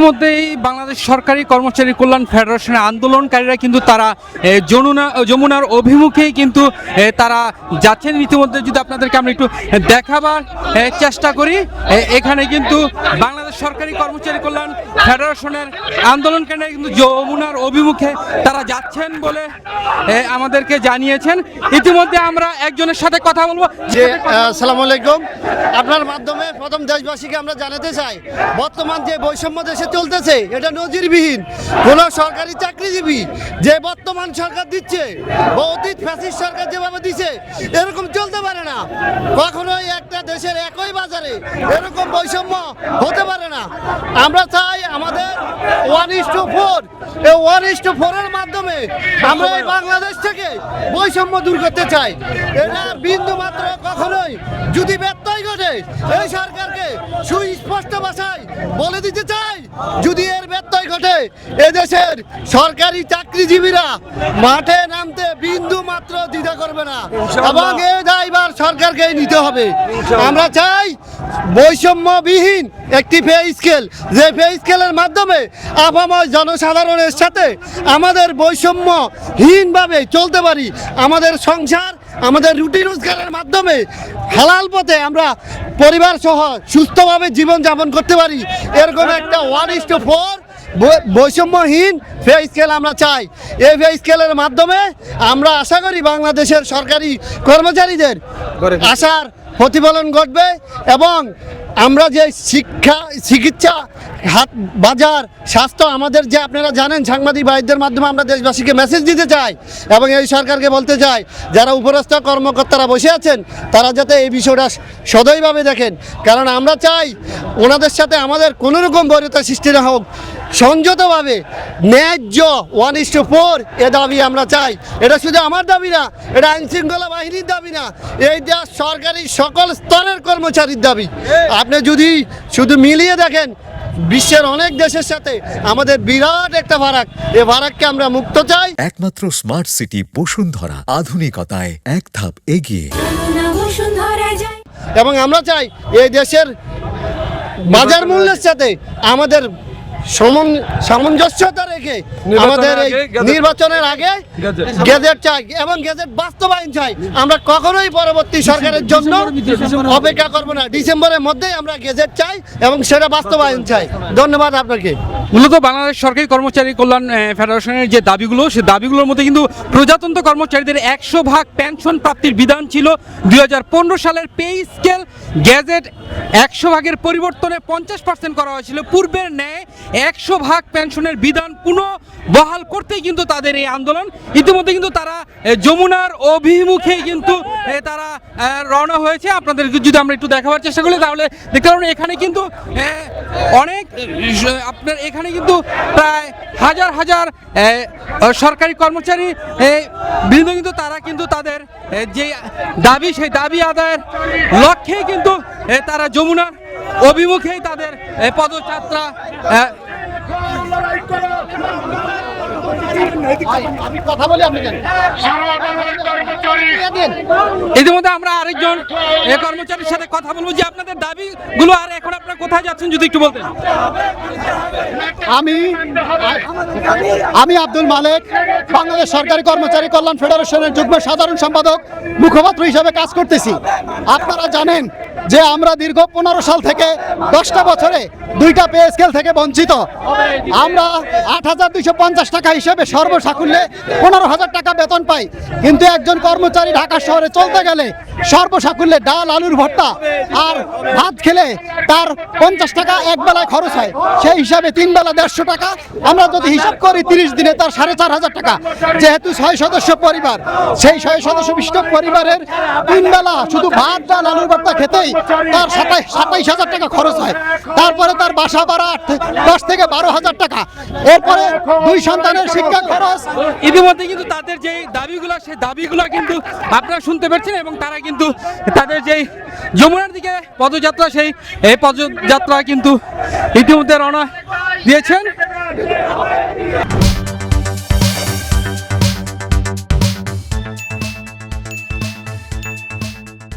ইতিমধ্যেই বাংলাদেশ সরকারি কর্মচারী কল্যাণ ফেডারেশনের আন্দোলনকারীরা কিন্তু তারা যমুনা যমুনার অভিমুখেই কিন্তু তারা যাচ্ছেন। ইতিমধ্যে যদি আপনাদেরকে আমরা একটু দেখাবার চেষ্টা করি এখানে কিন্তু বাংলাদেশ সরকারি কর্মচারী কল্যাণ ফেডারেশনের আন্দোলনকারীরা কিন্তু যমুনার অভিমুখে তারা যাচ্ছেন বলে আমাদেরকে জানিয়েছেন। ইতিমধ্যে আমরা একজনের সাথে কথা বলব। যে আসসালামু আলাইকুম। আপনার মাধ্যমে প্রথম দেশবাসীকে আমরা জানাতে চাই, বর্তমান যে বৈষম্য দেশে চলতেছে, এটা নজিরবিহীন। কোন সরকারি চাকরিজীবী যে বর্তমান সরকার দিচ্ছে, বা অতীত ফ্যাসিস্ট সরকার যেভাবে দিচ্ছে এরকম চলতে পারে না। কখনোই একটা দেশের একই বাজারে এরকম বৈষম্য হতে পারে না। আমরা চাই আমাদের ওয়ান ইস টু ফোর এই ওয়ান ইস টু ফোরের মাধ্যমে আমরা এই বাংলাদেশ থেকে বৈষম্য দূর করতে চাই। এটা বিন্দু মাত্র কখনোই যদি ব্যত্যয় ঘটে এই সরকারকে সুস্পষ্ট ভাষায় বলে দিতে চাই যদি এর ব্যত্যয় ঘটে এদেশের সরকারি চাকরিজীবীরা মাঠে নামতে বিন্দু মাত্র দ্বিধা করবে না। এবং এ দায়বার সরকারকে নিতে হবে। আমরা চাই বৈষম্যবিহীন একটি পে স্কেল যে পে স্কেলের মাধ্যমে আপাময় জনসাধারণের সাথে আমাদের বৈষম্যহীনভাবে চলতে পারি আমাদের সংসার আমাদের রুটি রোজগারের মাধ্যমে হালাল পথে আমরা পরিবার সহ সুস্থভাবে জীবনযাপন করতে পারি। এরকম একটা ওয়ান ইস টু ফোর বৈষম্যহীন পে স্কেল আমরা চাই। এই পে স্কেলের মাধ্যমে আমরা আশা করি বাংলাদেশের সরকারি কর্মচারীদের আশার প্রতিফলন ঘটবে এবং আমরা যে শিক্ষা চিকিৎসা হাত বাজার, স্বাস্থ্য আমাদের যে আপনারা জানেন, সাংবাদিক ভাইদের মাধ্যমে আমরা দেশবাসীকে মেসেজ দিতে চাই এবং এই সরকারকে বলতে চাই, যারা উপরস্থ কর্মকর্তারা বসে আছেন, তারা যাতে এই বিষয়টা সদয়ভাবে দেখেন। কারণ আমরা চাই ওনাদের সাথে আমাদের কোনো রকম বৈরতা সৃষ্টি না হোক, সংযতভাবে ন্যায্য ওয়ান ইস টু ফোর এ দাবি আমরা চাই। এটা শুধু আমার দাবি না, এটা আইন শৃঙ্খলা বাহিনীর দাবি না এই এইটা সরকারি সকল স্তরের কর্মচারীর দাবি। আপনি যদি শুধু মিলিয়ে দেখেন বিশ্বের অনেক দেশের সাথে আমাদের বিরাট একটা ফারাক এ ফারাককে আমরা মুক্ত চাই। একমাত্র স্মার্ট সিটি বসুন্ধরা। আধুনিকতায় এক ধাপ এগিয়ে। এবং আমরা চাই এই দেশের বাজার মূল্যের সাথে আমাদের সামঞ্জস্যতা রেখে আমাদের এই নির্বাচনের আগে গেজেট চাই এবং গেজেট বাস্তবায়ন চাই। আমরা কখনোই পরবর্তী সরকারের জন্য অপেক্ষা করব না। ডিসেম্বরের মধ্যেই আমরা গেজেট চাই এবং সেটা বাস্তবায়ন চাই। ধন্যবাদ আপনাকে। মূলত বাংলাদেশ সরকারি কর্মচারী কল্যাণ ফেডারেশনের যে দাবিগুলো, সে দাবিগুলোর মধ্যে কিন্তু প্রজাতন্ত্র কর্মচারীদের একশো ভাগ পেনশন প্রাপ্তির বিধান ছিল দুই হাজার পনেরো সালের পে স্কেল গ্যাজেট একশো ভাগের পরিবর্তনে পঞ্চাশ পার্সেন্ট করা হয়েছিল। পূর্বের ন্যায় একশো ভাগ পেনশনের বিধান পুনঃ বহাল করতেই কিন্তু তাদের এই আন্দোলন। ইতিমধ্যে কিন্তু তারা যমুনার অভিমুখে কিন্তু তারা রওনা হয়েছে। আপনাদের যদি আমরা একটু দেখাবার চেষ্টা করি, তাহলে দেখতে পাবেন এখানে কিন্তু অনেক আপনার এখানে কিন্তু প্রায় হাজার হাজার সরকারি কর্মচারী বৃন্দ কিন্তু তারা কিন্তু তাদের যে দাবি, সেই দাবি আদায়ের লক্ষ্যে কিন্তু তারা যমুনার অভিমুখেই তাদের পদযাত্রা আহ, আমি কথা বলি আপনি জানেন ইতিমধ্যে আমরা আরেকজন এ, কর্মচারীর সাথে কথা বলব যে আপনাদের দাবিগুলো আর এখন আপনারা কোথায় যাচ্ছেন যদি একটু বলতেন? আমি আমি আব্দুল মালেক বাংলাদেশ সরকারি কর্মচারী কল্যাণ ফেডারেশনের যুগ্ম সাধারণ সম্পাদক মুখপাত্র হিসাবে কাজ করতেছি। আপনারা জানেন যে আমরা দীর্ঘ পনেরো সাল থেকে দশটা বছরে দুইটা পে স্কেল থেকে বঞ্চিত। আমরা আট হাজার দুইশো পঞ্চাশ টাকা হিসেবে সর্বসাকুল্যে পনেরো হাজার টাকা বেতন পাই। কিন্তু একজন কর্মচারী ঢাকা শহরে চলতে গেলে সর্বসাকুল্যে ডাল, আলুর ভর্তা আর ভাত খেলে তার পঞ্চাশ টাকা এক বেলায় খরচ হয়। সেই হিসাবে তিন বেলা দেড়শো টাকা। আমরা যদি হিসাব করি তিরিশ দিনে তার সাড়ে চার হাজার টাকা। যেহেতু ছয় সদস্য পরিবার, সেই ছয় সদস্য বিশিষ্ট পরিবারের তিন বেলা শুধু ভাত, ডাল, আলুর ভর্তা খেতেই তার সাতাইশ সাতাইশ হাজার টাকা খরচ হয়। তারপরে তার বাসা ভাড়া আট দশ থেকে বারো হাজার টাকা। এরপরে দুই সন্তানের শিক্ষা খরচ। ইতিমধ্যে কিন্তু তাদের যে দাবিগুলো সেই দাবিগুলো কিন্তু আপনারা শুনতে পাচ্ছেন এবং তারা কিন্তু তাদের যেই যমুনার দিকে পদযাত্রা সেই এই পদযাত্রা কিন্তু ইতিমধ্যে রওনা দিয়েছেন।